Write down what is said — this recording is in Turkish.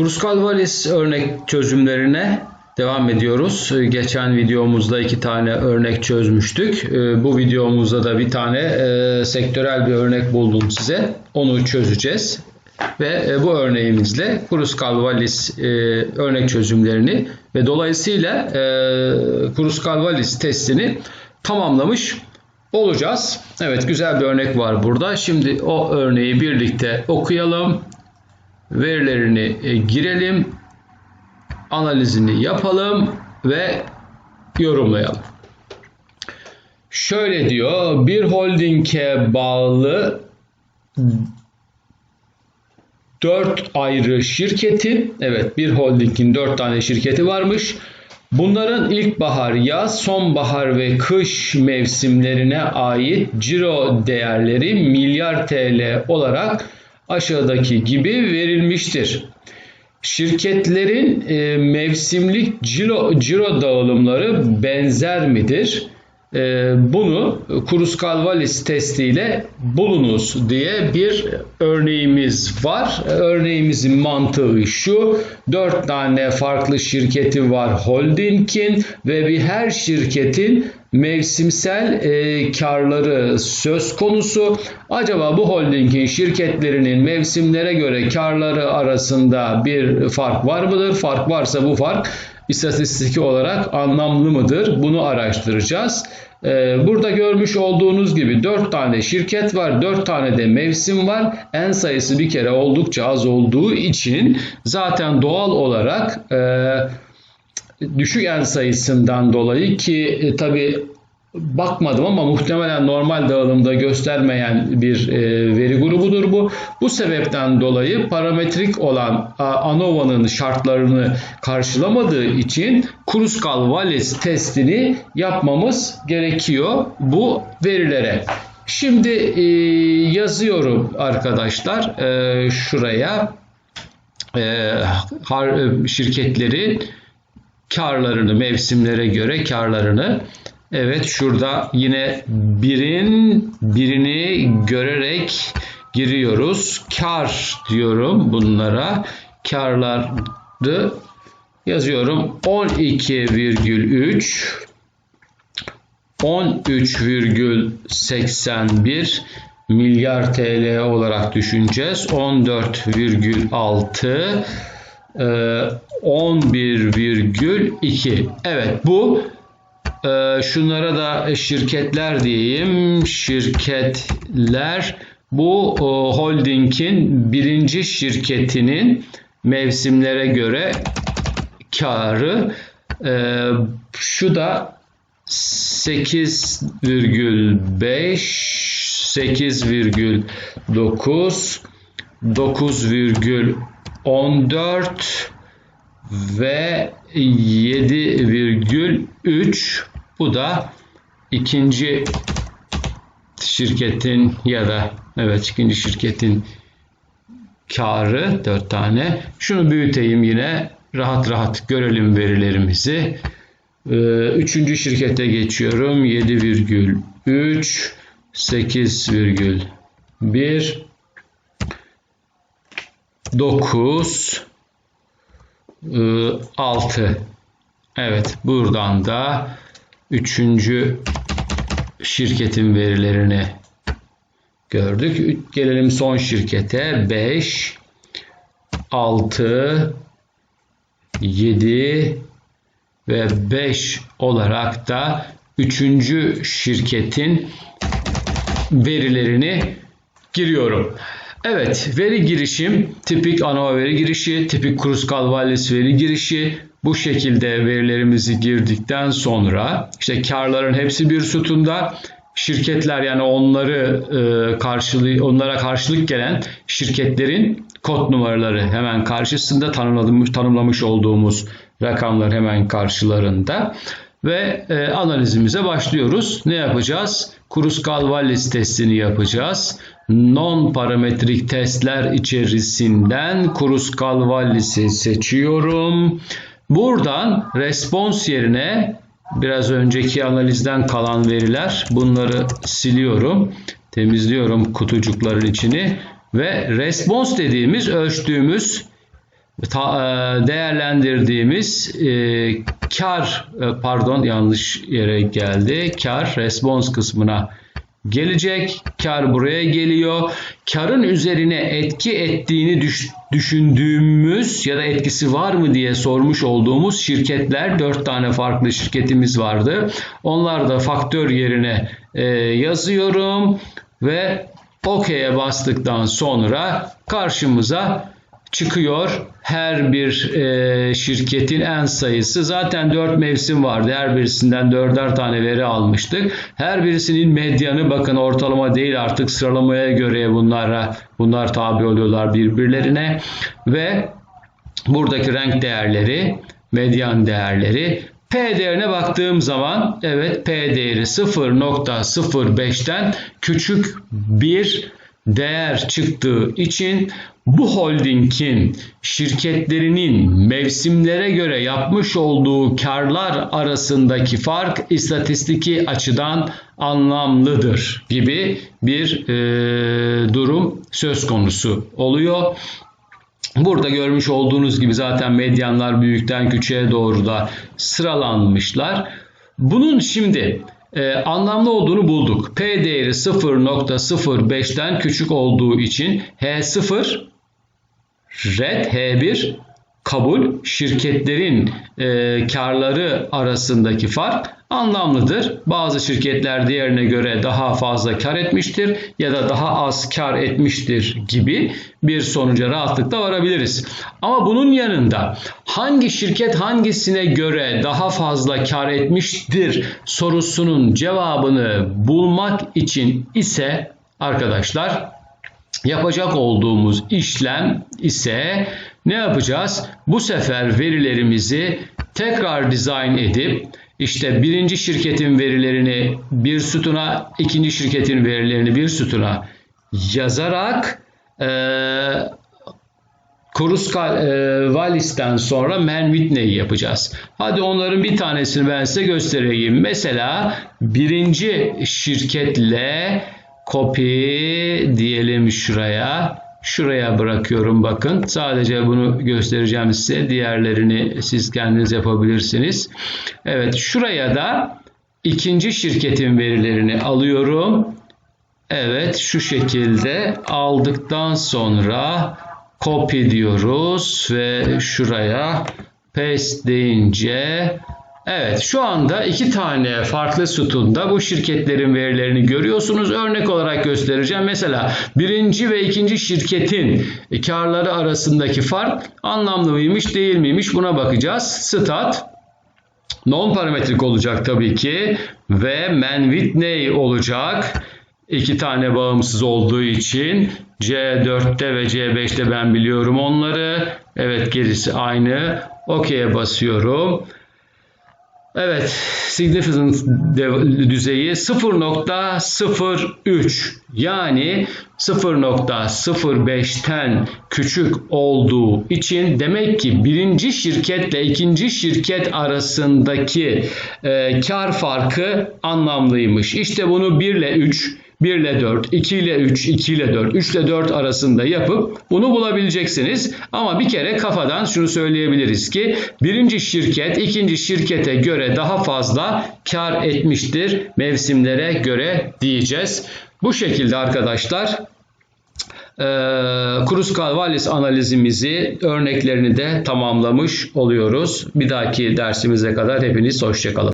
Kruskal-Wallis örnek çözümlerine devam ediyoruz. Ee, Geçen videomuzda iki tane örnek çözmüştük. Ee, Bu videomuzda da bir tane e, sektörel bir örnek buldum size. Onu çözeceğiz. Ve e, bu örneğimizle Kruskal-Wallis e, örnek çözümlerini ve dolayısıyla e, Kruskal-Wallis testini tamamlamış olacağız. Evet güzel bir örnek var burada. Şimdi o örneği birlikte okuyalım. Verilerini e, girelim. Analizini yapalım ve yorumlayalım. Şöyle diyor. Bir holdinge bağlı 4 ayrı şirketi, evet bir holdingin 4 tane şirketi varmış. Bunların ilkbahar, yaz, sonbahar ve kış mevsimlerine ait ciro değerleri milyar TL olarak aşağıdaki gibi verilmiştir. Şirketlerin e, mevsimlik ciro, ciro dağılımları benzer midir? E, bunu Kruskal-Wallis testiyle bulunuz diye bir örneğimiz var. Örneğimizin mantığı şu. Dört tane farklı şirketi var holdingin ve bir her şirketin mevsimsel e, karları söz konusu. Acaba bu holdingin şirketlerinin mevsimlere göre karları arasında bir fark var mıdır? Fark varsa bu fark istatistik olarak anlamlı mıdır? Bunu araştıracağız. Ee, burada görmüş olduğunuz gibi 4 tane şirket var, 4 tane de mevsim var. En sayısı bir kere oldukça az olduğu için zaten doğal olarak e, düşük en sayısından dolayı ki e, tabi bakmadım ama muhtemelen normal dağılımda göstermeyen bir e, veri grubudur bu. Bu sebepten dolayı parametrik olan ANOVA'nın şartlarını karşılamadığı için Kruskal-Wallis testini yapmamız gerekiyor bu verilere. Şimdi e, yazıyorum arkadaşlar e, şuraya e, şirketleri karlarını mevsimlere göre karlarını Evet şurada yine birin birini görerek giriyoruz. Kar diyorum bunlara. Karları yazıyorum. 12,3 13,81 milyar TL olarak düşüneceğiz. 14,6 11,2 e, Evet bu e, şunlara da şirketler diyeyim. Şirketler bu holdingin birinci şirketinin mevsimlere göre karı e, şu da 8,5 8,9 9,14 ve 7,3 bu da ikinci şirketin ya da evet ikinci şirketin karı 4 tane. Şunu büyüteyim yine rahat rahat görelim verilerimizi. Ee, üçüncü şirkete geçiyorum. 7,3 8,1 9 6 Evet buradan da üçüncü şirketin verilerini gördük. Gelelim son şirkete 5 6 7 ve 5 olarak da üçüncü şirketin verilerini giriyorum. Evet, veri girişim, tipik ANOVA veri girişi, tipik Kruskal-Wallis veri girişi. Bu şekilde verilerimizi girdikten sonra işte karların hepsi bir sütunda, şirketler yani onları e, karşılığı onlara karşılık gelen şirketlerin kod numaraları hemen karşısında tanımlamış, tanımlamış olduğumuz rakamlar hemen karşılarında ve e, analizimize başlıyoruz. Ne yapacağız? Kruskal-Wallis testini yapacağız non parametrik testler içerisinden Kruskal-Wallis'i seçiyorum. Buradan respons yerine biraz önceki analizden kalan veriler bunları siliyorum. Temizliyorum kutucukların içini ve respons dediğimiz ölçtüğümüz e, değerlendirdiğimiz e, kar e, pardon yanlış yere geldi. Kar response kısmına gelecek. Kar buraya geliyor. Karın üzerine etki ettiğini düş- düşündüğümüz ya da etkisi var mı diye sormuş olduğumuz şirketler dört tane farklı şirketimiz vardı. Onlar da faktör yerine e, yazıyorum ve OK'ye bastıktan sonra karşımıza çıkıyor. Her bir e, şirketin en sayısı zaten 4 mevsim vardı. Her birisinden 4'er tane veri almıştık. Her birisinin medyanı bakın ortalama değil artık sıralamaya göre bunlara bunlar tabi oluyorlar birbirlerine ve buradaki renk değerleri, medyan değerleri P değerine baktığım zaman evet P değeri 0.05'ten küçük bir değer çıktığı için bu holdingin şirketlerinin mevsimlere göre yapmış olduğu karlar arasındaki fark istatistiki açıdan anlamlıdır gibi bir e, durum söz konusu oluyor. Burada görmüş olduğunuz gibi zaten medyanlar büyükten küçüğe doğru da sıralanmışlar. Bunun şimdi e, anlamlı olduğunu bulduk. P değeri 0.05'ten küçük olduğu için H0 red H1 kabul şirketlerin e, karları arasındaki fark anlamlıdır. Bazı şirketler diğerine göre daha fazla kar etmiştir ya da daha az kar etmiştir gibi bir sonuca rahatlıkla varabiliriz. Ama bunun yanında hangi şirket hangisine göre daha fazla kar etmiştir sorusunun cevabını bulmak için ise arkadaşlar yapacak olduğumuz işlem ise ne yapacağız? Bu sefer verilerimizi tekrar dizayn edip işte birinci şirketin verilerini bir sütuna, ikinci şirketin verilerini bir sütuna yazarak e, Kuruskal e, Valis'ten sonra Man Whitney'i yapacağız. Hadi onların bir tanesini ben size göstereyim. Mesela birinci şirketle copy diyelim şuraya. Şuraya bırakıyorum bakın. Sadece bunu göstereceğim size. Diğerlerini siz kendiniz yapabilirsiniz. Evet şuraya da ikinci şirketin verilerini alıyorum. Evet şu şekilde aldıktan sonra copy diyoruz ve şuraya paste deyince Evet şu anda iki tane farklı sütunda bu şirketlerin verilerini görüyorsunuz. Örnek olarak göstereceğim. Mesela birinci ve ikinci şirketin karları arasındaki fark anlamlı mıymış değil miymiş buna bakacağız. Stat non parametrik olacak tabii ki ve Man Whitney olacak. İki tane bağımsız olduğu için C4'te ve C5'te ben biliyorum onları. Evet gerisi aynı. OK'ye basıyorum. Evet, significance düzeyi 0.03 yani 0.05'ten küçük olduğu için demek ki birinci şirketle ikinci şirket arasındaki e, kar farkı anlamlıymış. İşte bunu 1 ile 3 1 ile 4, 2 ile 3, 2 ile 4, 3 ile 4 arasında yapıp bunu bulabileceksiniz. Ama bir kere kafadan şunu söyleyebiliriz ki birinci şirket ikinci şirkete göre daha fazla kar etmiştir mevsimlere göre diyeceğiz. Bu şekilde arkadaşlar e, Kruskal-Wallis analizimizi örneklerini de tamamlamış oluyoruz. Bir dahaki dersimize kadar hepiniz hoşçakalın.